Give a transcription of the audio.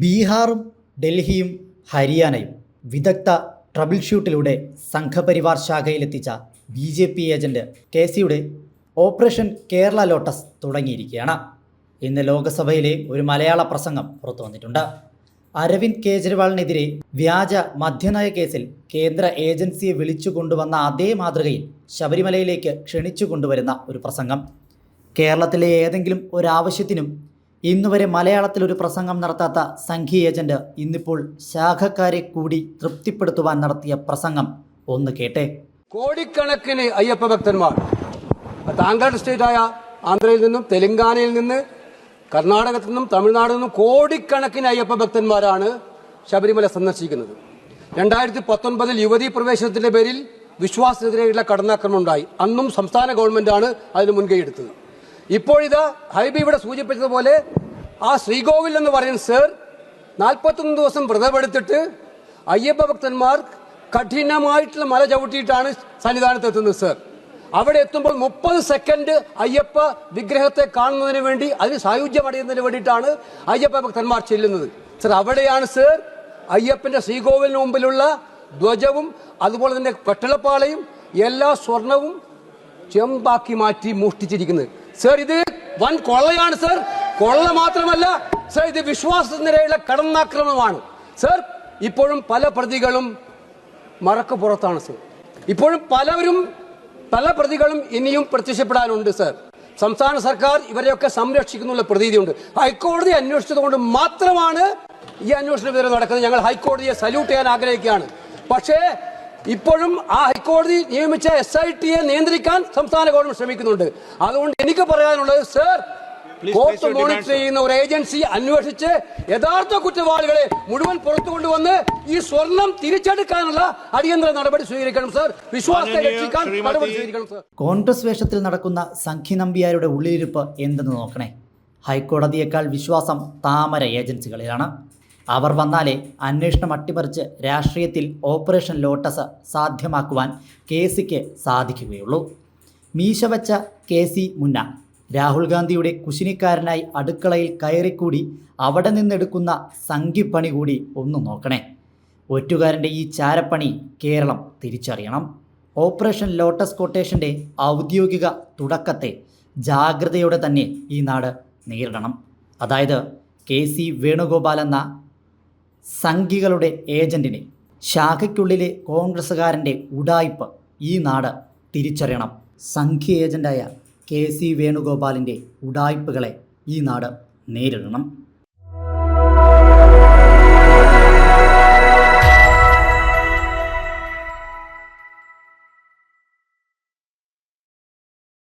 ബീഹാറും ഡൽഹിയും ഹരിയാനയും വിദഗ്ധ ട്രബിൾ ഷൂട്ടിലൂടെ സംഘപരിവാർ ശാഖയിലെത്തിച്ച B J P agent K സിയുടെ ഓപ്പറേഷൻ കേരള ലോട്ടസ് തുടങ്ങിയിരിക്കുകയാണ്. ഇന്ന് ലോകസഭയിലെ ഒരു മലയാള പ്രസംഗം പുറത്തു വന്നിട്ടുണ്ട്. അരവിന്ദ് കേജ്രിവാളിനെതിരെ വ്യാജ മദ്യനയ കേസിൽ കേന്ദ്ര ഏജൻസിയെ വിളിച്ചു കൊണ്ടുവന്ന അതേ മാതൃകയിൽ ശബരിമലയിലേക്ക് ക്ഷണിച്ചു കൊണ്ടുവരുന്ന ഒരു പ്രസംഗം. കേരളത്തിലെ ഏതെങ്കിലും ഒരാവശ്യത്തിനും ഇന്നുവരെ മലയാളത്തിൽ ഒരു പ്രസംഗം നടത്താത്ത സംഘി ഏജന്റ് ഇന്നിപ്പോൾ ശാഖക്കാരെ കൂടി തൃപ്തിപ്പെടുത്തുവാൻ നടത്തിയ പ്രസംഗം. ഒന്ന് കേട്ടെ. കോടിക്കണക്കിന് അയ്യപ്പ ഭക്തന്മാർ താങ്കളുടെ സ്റ്റേറ്റായ ആന്ധ്രയിൽ നിന്നും തെലങ്കാനയിൽ നിന്ന് കർണാടകത്തിൽ നിന്നും തമിഴ്നാടിൽ നിന്നും കോടിക്കണക്കിന് അയ്യപ്പ ഭക്തന്മാരാണ് ശബരിമല സന്ദർശിക്കുന്നത്. രണ്ടായിരത്തി പത്തൊൻപതിൽ യുവതീ പ്രവേശനത്തിന്റെ പേരിൽ വിശ്വാസത്തിനെതിരെയുള്ള കടന്നാക്രമണം ഉണ്ടായി. അന്നും സംസ്ഥാന ഗവൺമെന്റാണ് അതിന് മുൻകൈ എടുത്തത്. ഇപ്പോഴിതാ ഹൈബി ഇവിടെ സൂചിപ്പിച്ചതുപോലെ ആ ശ്രീകോവിൽ എന്ന് പറയുന്ന സർ നാൽപ്പത്തൊന്ന് ദിവസം വ്രതമെടുത്തിട്ട് അയ്യപ്പ ഭക്തന്മാർ കഠിനമായിട്ടുള്ള മല ചവിട്ടിയിട്ടാണ് സന്നിധാനത്ത് എത്തുന്നത് സർ. അവിടെ എത്തുമ്പോൾ മുപ്പത് സെക്കൻഡ് അയ്യപ്പ വിഗ്രഹത്തെ കാണുന്നതിന് വേണ്ടി അതിന് സായുജ്യം അടയുന്നതിന് വേണ്ടിയിട്ടാണ് അയ്യപ്പ ഭക്തന്മാർ ചെല്ലുന്നത്. സർ അവിടെയാണ് സർ അയ്യപ്പന്റെ ശ്രീകോവിലിന് മുമ്പിലുള്ള ധ്വജവും അതുപോലെ തന്നെ കട്ടിളപ്പാളയും എല്ലാ സ്വർണവും ചെമ്പാക്കി മാറ്റി മോഷ്ടിച്ചിരിക്കുന്നത്. സർ ഇത് വൻ കൊള്ളയാണ് സർ കൊള്ള മാത്രമല്ല സർ ഇത് വിശ്വാസത്തിനെതിരെയുള്ള കടന്നാക്രമണമാണ്. സർ ഇപ്പോഴും പല പ്രതികളും മറക്കപ്പുറത്താണ് സർ ഇപ്പോഴും പലവരും പല പ്രതികളും ഇനിയും പ്രത്യക്ഷപ്പെടാനുണ്ട് സർ സംസ്ഥാന സർക്കാർ ഇവരെയൊക്കെ സംരക്ഷിക്കുന്നുള്ള പ്രതീതിയുണ്ട്. ഹൈക്കോടതി അന്വേഷിച്ചതുകൊണ്ട് മാത്രമാണ് ഈ അന്വേഷണ ഇതുവരെ നടക്കുന്നത്. ഞങ്ങൾ ഹൈക്കോടതിയെ സല്യൂട്ട് ചെയ്യാൻ ആഗ്രഹിക്കുകയാണ്. പക്ഷേ ഇപ്പോഴും ആ ഹൈക്കോടതി നിയമിച്ച എസ് ഐ ടിയെ നിയന്ത്രിക്കാൻ സംസ്ഥാന ഗവൺമെന്റ് ശ്രമിക്കുന്നുണ്ട്. അതുകൊണ്ട് എനിക്ക് പറയാനുള്ളത് സർ കോർട്ട് മോണിറ്റർ ചെയ്യുന്ന ഒരു ഏജൻസി അന്വേഷിച്ച് യഥാർത്ഥ കുറ്റവാളികളെ മുഴുവൻ പുറത്തു കൊണ്ടുവന്ന് ഈ സ്വർണം തിരിച്ചെടുക്കാനുള്ള അടിയന്തര നടപടി സ്വീകരിക്കണം സർ വിശ്വാസത്തെ രക്ഷിക്കാൻ നടപടി സ്വീകരിക്കണം സർ കോൺഗ്രസ് വേഷത്തിൽ നടക്കുന്ന സംഘി നമ്പിയാരുടെ ഉള്ളിലിരിപ്പ് എന്തെന്ന് നോക്കണേ? ഹൈക്കോടതിയേക്കാൾ വിശ്വാസം താമര ഏജൻസികളിലാണ്. അവർ വന്നാലേ അന്വേഷണം അട്ടിമറിച്ച് രാഷ്ട്രീയത്തിൽ ഓപ്പറേഷൻ ലോട്ടസ് സാധ്യമാക്കുവാൻ കെ സിക്ക് സാധിക്കുകയുള്ളൂ. മീശ വച്ച കെ സി മുന്ന രാഹുൽ ഗാന്ധിയുടെ കുശിനിക്കാരനായി അടുക്കളയിൽ കയറിക്കൂടി അവിടെ നിന്നെടുക്കുന്ന സംഘിപ്പണി കൂടി ഒന്ന് നോക്കണേ. ഒറ്റുകാരന്റെ ഈ ചാരപ്പണി കേരളം തിരിച്ചറിയണം. ഓപ്പറേഷൻ ലോട്ടസ് കൊട്ടേഷന്റെ ഔദ്യോഗിക തുടക്കത്തെ ജാഗ്രതയോടെ തന്നെ ഈ നാട് നേരിടണം. അതായത് കെ സി വേണുഗോപാൽ എന്ന സംഘികളുടെ ഏജന്റിനെ ശാഖയ്ക്കുള്ളിലെ കോൺഗ്രസ്സുകാരന്റെ ഉടായ്പ് ഈ നാട് തിരിച്ചറിയണം. സംഘി ഏജന്റായ കെ സി വേണുഗോപാലിന്റെ ഉടായ്പകളെ ഈ നാട് നേരിടണം.